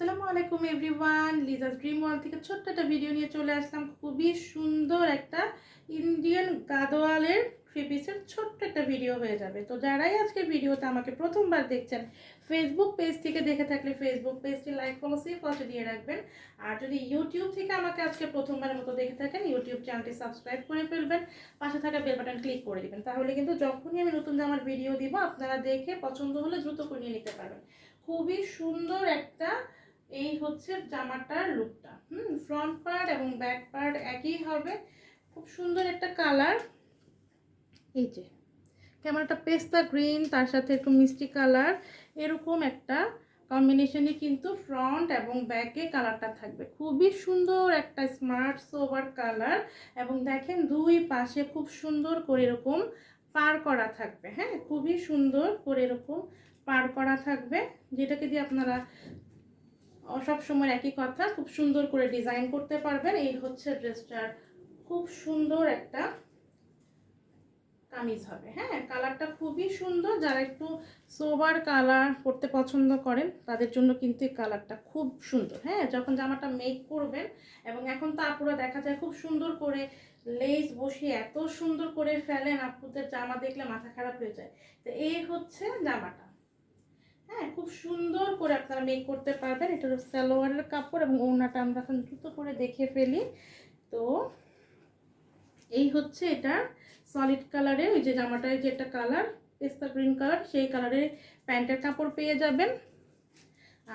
আসসালামু আলাইকুম everyone Liza's dream world থেকে ছোট্ট একটা ভিডিও নিয়ে চলে আসলাম। খুবই সুন্দর একটা ইন্ডিয়ান গাদোয়ালের থ্রি পিসের ছোট্ট একটা ভিডিও হয়ে যাবে। তো যারাই আজকে ভিডিওতে আমাকে প্রথমবার দেখছেন ফেসবুক পেজ থেকে দেখে থাকলে ফেসবুক পেজটি লাইক ফলো সেভ ফটো দিয়ে রাখবেন। আর যদি ইউটিউব থেকে আমাকে আজকে প্রথমবারের মতো দেখে থাকেন ইউটিউব চ্যানেলটি সাবস্ক্রাইব করে ফেলবেন, পাশে থাকা বেল বাটন ক্লিক করে দেবেন। তাহলে কিন্তু যখনই আমি নতুন জামার ভিডিও দিব, আপনারা দেখে পছন্দ হলে দ্রুত করে নিয়ে নিতে পারবেন। খুবই সুন্দর একটা এই হচ্ছে জামাটার লুকটা হুম ফ্রন্ট পার্ট এবং ব্যাক পার্ট একই হবে। খুব সুন্দর একটা কালার এই যে, কেমন একটা পেস্তা গ্রিন তার সাথে একটু মিষ্টি কালার এরকম একটা কম্বিনেশনে কিন্তু ফ্রন্ট এবং ব্যাকে কালারটা থাকবে। খুবই সুন্দর একটা স্মার্ট সোভার কালার এবং দেখেন দুই পাশে খুব সুন্দর করে এরকম পার করা থাকবে। হ্যাঁ খুবই সুন্দর করে এরকম পার করা থাকবে, যেটাকে দিয়ে আপনারা সব সময় একই কথা, খুব সুন্দর করে ডিজাইন করতে পারবেন। এই হচ্ছে ড্রেসটার খুব সুন্দর একটা কামিজ হবে। হ্যাঁ কালারটা খুবই সুন্দর। যারা একটু সোবার কালার পরতে পছন্দ করেন, তাদের জন্য কিন্তু এই কালারটা খুব সুন্দর। হ্যাঁ যখন জামাটা মেক করবেন এবং এখন তো আপুরা দেখা যায় খুব সুন্দর করে লেস বসিয়ে এত সুন্দর করে ফেলেন, আপুদের জামা দেখলে মাথা খারাপ হয়ে যায়। তো এই হচ্ছে জামাটা। হ্যাঁ খুব সুন্দর করে আপনারা মেক করতে পারবেন। এটা সালোয়ারের কাপড় এবং ওড়নাটা আমরা এখন দ্রুত করে দেখে ফেলি। তো এই হচ্ছে এটা সলিড কালারের ওই যে জামাটার যে একটা কালার পেস্তা গ্রিন কালার সেই কালারের প্যান্টের কাপড় পেয়ে যাবেন।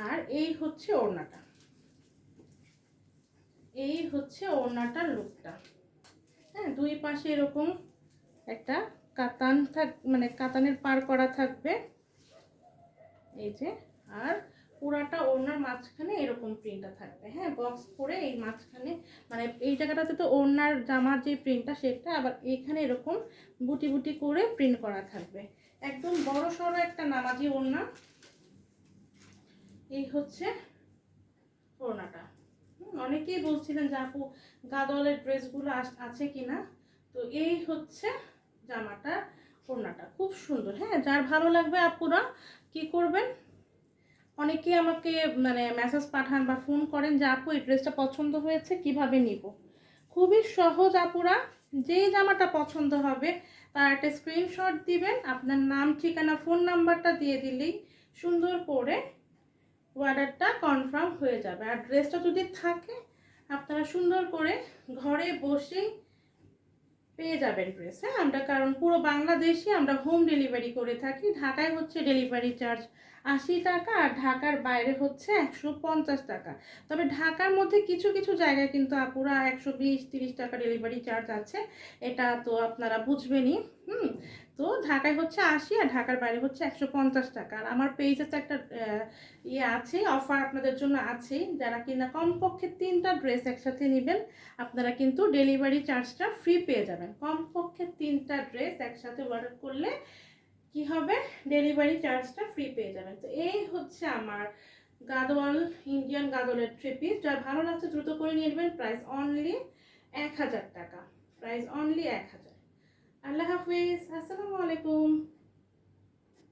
আর এই হচ্ছে ওড়নাটা। এই হচ্ছে ওড়নাটার লুকটা হ্যাঁ দুই পাশে এরকম একটা কাতান থাক মানে কাতানের পার করা থাকবে। এই যে, আর পুরাটা ওড়নার মাঝখানে এরকম প্রিন্টটা থাকবে। হ্যাঁ বক্স করে এই মাঝখানে মানে এই জায়গাটাতে তো ওড়নার জামার যে প্রিন্টটা সেটা, আবার এইখানে এরকম বুটি বুটি করে প্রিন্ট করা থাকবে। একদম বড় সড়ো একটা নামাজি ওড়না। এই হচ্ছে ওড়নাটা। অনেকেই বলছিলেন যে আপু, গাদলের ড্রেসগুলো আছে কিনা? তো এই হচ্ছে জামাটা ওড়নাটা। খুব সুন্দর। হ্যাঁ যার ভালো লাগবে আপুরা কি করবেন? অনেকে আমাকে মানে মেসেজ পাঠান বা ফোন করেন যে, আপু, এই ড্রেসটা পছন্দ হয়েছে, কীভাবে নিব? খুবই সহজ, আপুরা। যেই জামাটা পছন্দ হবে, তার একটা স্ক্রিনশট দিবেন, আপনার নাম, ঠিকানা ফোন নাম্বারটা দিয়ে দিলেই সুন্দর করে অর্ডারটা কনফার্ম হয়ে যাবে। আর ড্রেসটা যদি থাকে, আপনারা সুন্দর করে ঘরে বসেই পেয়ে যাবেন ড্রেস হ্যাঁ? আমরা কারণ পুরো বাংলাদেশে আমরা হোম ডেলিভারি করে থাকি। ঢাকায় হচ্ছে ডেলিভারি চার্জ আশি টাকা আর ঢাকার বাইরে হচ্ছে একশো পঞ্চাশ টাকা। তবে ঢাকার মধ্যে কিছু কিছু জায়গায় কিন্তু আপুরা একশো বিশ, তিরিশ টাকা ডেলিভারি চার্জ আছে। এটা তো আপনারা বুঝবেনই, হুম? তো ঢাকায় হচ্ছে আশি আর ঢাকার বাইরে হচ্ছে একশো পঞ্চাশ টাকা। আর আমার পেজে তো একটা ইয়ে আছে অফার আপনাদের জন্য আছেই যারা কিনা কমপক্ষে তিনটা ড্রেস একসাথে নেবেন, আপনারা কিন্তু ডেলিভারি চার্জটা ফ্রি পেয়ে যাবেন। কমপক্ষে তিনটা ড্রেস একসাথে অর্ডার করলে কি হবে? ডেলিভারি চার্জটা ফ্রি পেয়ে যাবেন। তো এই হচ্ছে আমার গাদোয়াল ইন্ডিয়ান গাদোয়ালের থ্রি পিস যার ভালো লাগছে দ্রুত করে নিয়ে নেবেন। প্রাইস অনলি এক হাজার টাকা। প্রাইস অনলি এক হাজার। আল্লাহ হাফিজ। আসসালামু আলাইকুম।